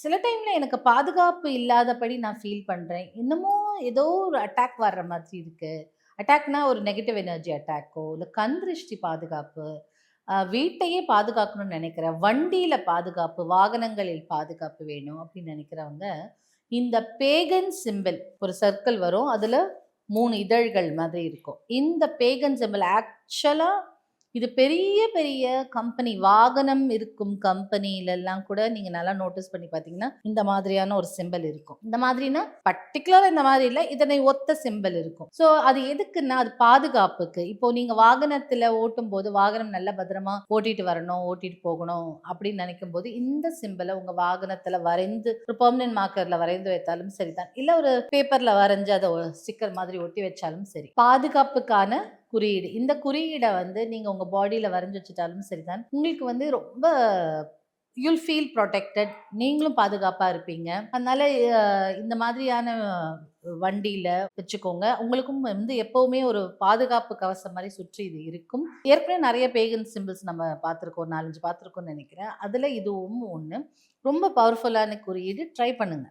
சில டைமில் எனக்கு பாதுகாப்பு இல்லாதபடி நான் ஃபீல் பண்ணுறேன் இன்னமும் ஏதோ ஒரு அட்டாக் வர்ற மாதிரி இருக்குது அட்டாக்னா ஒரு நெகட்டிவ் எனர்ஜி அட்டாக்கோ, இல்லை கண் திருஷ்டி பாதுகாப்பு, வீட்டையே பாதுகாக்கணும்னு நினைக்கிறேன் வண்டியில் பாதுகாப்பு, வாகனங்களில் பாதுகாப்பு வேணும் அப்படின்னு நினைக்கிறவங்க இந்த பேகன் சிம்பல் ஒரு சர்க்கிள் வரும். அதில் மூணு இதழ்கள் மாதிரி இருக்கும். இந்த பேகன் சிம்பல் ஆக்சுவலாக இது பெரிய பெரிய கம்பெனி வாகனம் இருக்கும் கம்பெனிலெல்லாம் கூட நீங்கள் நல்லா நோட்டீஸ் பண்ணி பார்த்தீங்கன்னா, இந்த மாதிரியான ஒரு சிம்பல் இருக்கும். இந்த மாதிரினா பர்டிகுலராக இந்த மாதிரி இல்லை இதனை ஒத்த சிம்பல் இருக்கும். ஸோ அது எதுக்குன்னா, அது பாதுகாப்புக்கு. இப்போ நீங்கள் வாகனத்தில் ஓட்டும் ஓட்டும்போது, வாகனம் நல்ல பத்திரமா ஓட்டிட்டு வரணும், ஓட்டிட்டு போகணும் அப்படின்னு நினைக்கும் போது இந்த சிம்பல உங்கள் வாகனத்தில் வரைந்து ஒரு பெர்மனன்ட் மார்க்கரில் வரைந்து வைத்தாலும் சரிதான். இல்லை ஒரு பேப்பரில் வரைஞ்சு அதை ஒரு ஸ்டிக்கர் மாதிரி ஒட்டி வச்சாலும் சரி. பாதுகாப்புக்கான குறியீடு. இந்த குறியீடை வந்து நீங்கள் உங்கள் பாடியில் வரைஞ்சி வச்சுட்டாலும் சரிதான். உங்களுக்கு வந்து ரொம்ப யூல் ஃபீல் ப்ரொடெக்டட் நீங்களும் பாதுகாப்பாக இருப்பீங்க. அதனால் இந்த மாதிரியான வண்டியில் வச்சுக்கோங்க. உங்களுக்கும் வந்து எப்போவுமே ஒரு பாதுகாப்பு கவசம் மாதிரி சுற்றி இது இருக்கும். ஏற்கனவே நிறைய பேகன் சிம்பிள்ஸ் நம்ம பார்த்துருக்கோம். 4, 5 பார்த்துருக்கோம்னு நினைக்கிறேன் அதில் இதுவும் ஒன்று ரொம்ப பவர்ஃபுல்லான குறியீடு. ட்ரை பண்ணுங்கள்